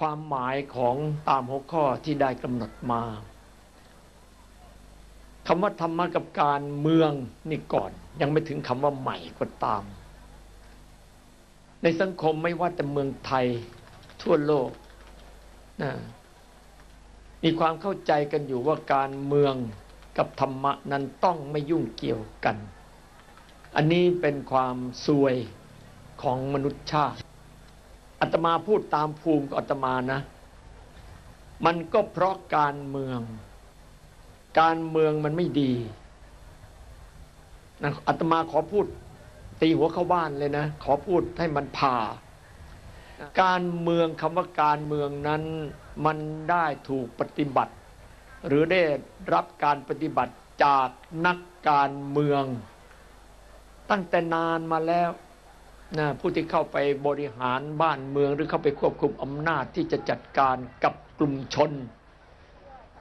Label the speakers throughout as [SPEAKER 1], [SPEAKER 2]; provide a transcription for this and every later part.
[SPEAKER 1] ความหมายของตามหัวข้อที่ได้กำหนดมาคำว่าธรรมะกับการเมืองนี่ก่อน ยังไม่ถึงคำว่าใหม่ก็ตาม ในสังคมไม่ว่าแต่เมืองไทยทั่วโลกนะมีความเข้าใจกันอยู่ว่าการเมืองกับธรรมะนั้นต้องไม่ยุ่งเกี่ยวกัน อันนี้เป็นความซวยของมนุษยชาติ อาตมาพูดตามภูมิของอาตมานะ มันก็เพราะการเมือง การเมืองมันไม่ดีนะอาตมาขอพูดตีหัวเข้าบ้านเลยนะ ขอพูดให้มันผ่า การเมืองคำว่าการเมืองนั้นมันได้ถูกปฏิบัติ หรือได้รับการปฏิบัติจากนักการเมือง ตั้งแต่นานมาแล้ว นะผู้ที่เข้าไปบริหารบ้านเมืองหรือเข้าไปควบคุมอำนาจที่จะจัดการกับกลุ่มชน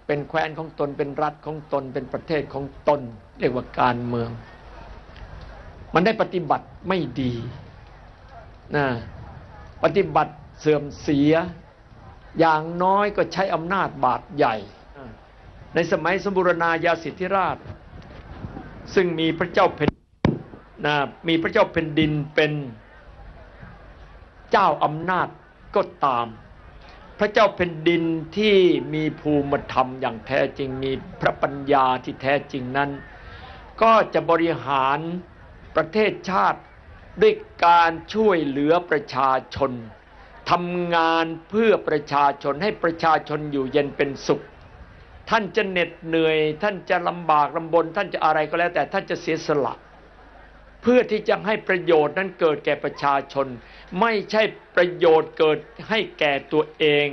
[SPEAKER 1] เป็นแคว้นของตนเป็นรัฐของตน เป็นประเทศของตน เรียกว่าการเมือง มันได้ปฏิบัติไม่ดีนะปฏิบัติเสื่อมเสีย อย่างน้อยก็ใช้อำนาจบาดใหญ่ ในสมัยสมบูรณาญาสิทธิราช ซึ่งมีพระเจ้าแผ่นนะมีพระเจ้าแผ่นดินเป็น เจ้าอำนาจก็ตาม พระเจ้าแผ่นดินที่มีภูมิธรรมอย่างแท้จริงมีพระปัญญาที่แท้จริงนั้น ก็จะบริหารประเทศชาติด้วยการช่วยเหลือประชาชนทำงานเพื่อประชาชนให้ประชาชนอยู่เย็นเป็นสุข ท่านจะเหน็ดเหนื่อย ท่านจะลำบากลำบน ท่านจะอะไรก็แล้วแต่ท่านจะเสียสละ เพื่อที่จะให้ประโยชน์นั้นเกิดแก่ประชาชน ไม่ใช่ประโยชน์เกิดให้แก่ตัวเอง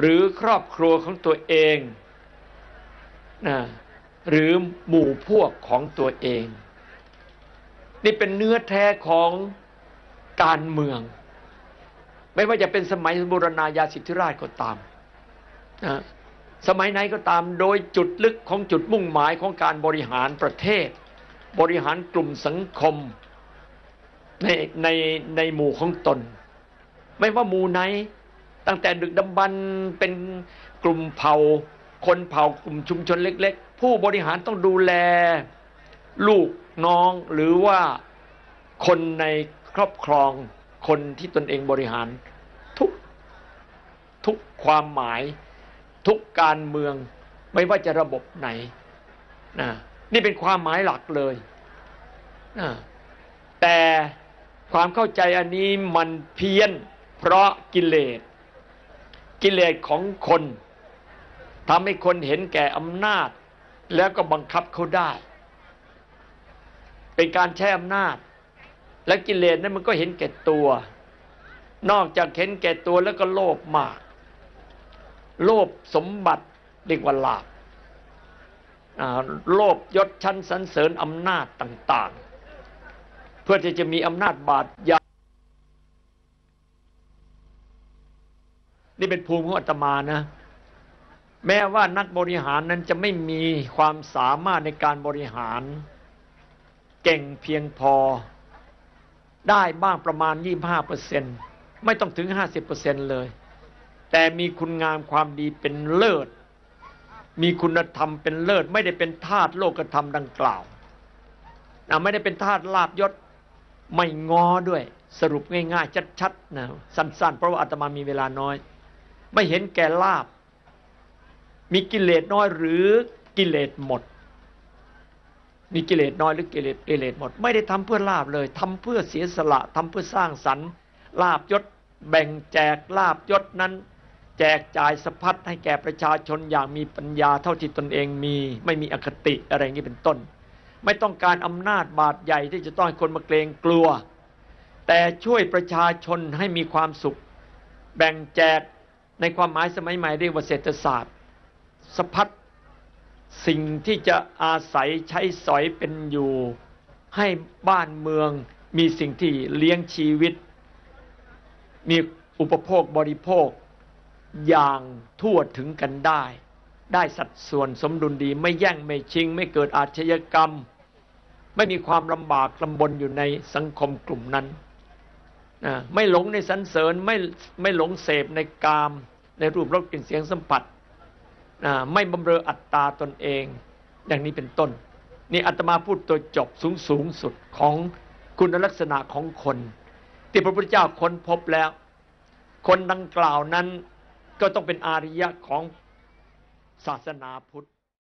[SPEAKER 1] หรือครอบครัวของตัวเองนะหรือหมู่พวกของตัวเอง นี่เป็นเนื้อแท้ของการเมือง ไม่ว่าจะเป็นสมัยบูรณาญาสิทธิราชก็ตามนะสมัยไหนก็ตามโดยจุดลึกของจุดมุ่งหมายของการบริหารประเทศ บริหารกลุ่มสังคมในในในหมู่ของตน ไม่ว่าหมู่ไหน ตั้งแต่ดึกดำบรรพ์เป็นกลุ่มเผ่า คนเผ่ากลุ่มชุมชนเล็ก ๆ ผู้บริหารต้องดูแล ลูกน้องหรือว่าคนในครอบครองคนที่ตนเองบริหาร ทุกทุกความหมาย ทุกการเมือง ไม่ว่าจะระบบไหนนะ นี่เป็นความหมายหลักเลยแต่ความเข้าใจอันนี้มันเพี้ยน เพราะกิเลส กิเลสของคนทำให้คนเห็นแก่อำนาจ แล้วก็บังคับเขาได้ เป็นการใช้อำนาจ และกิเลสนั้นมันก็เห็นแก่ตัว นอกจากเห็นแก่ตัวแล้วก็โลภมาก โลภสมบัติเรียกว่าลาภ โลภยศชั้นสรรเสริญอำนาจต่าง ๆ เพื่อที่จะมีอำนาจบาดใหญ่นี่เป็นภูมิของอาตมานะ แม้ว่านักบริหารนั้นจะไม่มีความสามารถในการบริหาร เก่งเพียงพอ ได้บ้างประมาณ 25%ไม่ต้องถึง 50%เลย แต่มีคุณงามความดีเป็นเลิศ มีคุณธรรมเป็นเลิศ ไม่ได้เป็นทาสโลกธรรมดังกล่าวนะไม่ได้เป็นทาสลาบยศไม่งอด้วย สรุปง่ายๆ ชัดๆนะสั้นๆ เพราะว่าอาตมามีเวลาน้อย ไม่เห็นแก่ลาบ มีกิเลสน้อยหรือกิเลสหมด มีกิเลสน้อยหรือกิเลสกิเลสหมด ไม่ได้ทำเพื่อลาบเลยทำเพื่อเสียสละทำเพื่อสร้างสรรค์ลาบยศ แบ่งแจกลาบยศนั้น แจกจ่ายสะพัดให้แก่ประชาชนอย่างมีปัญญาเท่าที่ตนเองมี ไม่มีอคติอะไรอย่างนี้เป็นต้น ไม่ต้องการอำนาจบาดใหญ่ที่จะต้องให้คนมาเกรงกลัว แต่ช่วยประชาชนให้มีความสุข แบ่งแจกในความหมายสมัยใหม่เรียกว่าเศรษฐศาสตร์สะพัดสิ่งที่จะอาศัยใช้สอยเป็นอยู่ ให้บ้านเมืองมีสิ่งที่เลี้ยงชีวิต มีอุปโภคบริโภค อย่างทั่วถึงกันได้ ได้สัดส่วนสมดุลดีไม่แย่งไม่ชิง ไม่เกิดอาชญากรรม ไม่มีความลำบากลำบนอยู่ในสังคมกลุ่มนั้นอ่าไม่หลงในสรรเสริญไม่ไม่หลงเสพในกาม ในรูปรสกลิ่นเสียงสัมผัสอ่าไม่บำเรออัตตาตนเองอย่างนี้เป็นต้น นี่อาตมาพูดตัวจบสูงสูงสุดของคุณลักษณะของคน ที่พระพุทธเจ้าค้นพบแล้ว คนดังกล่าวนั้น ก็ต้องเป็นอาริยะของศาสนาพุทธ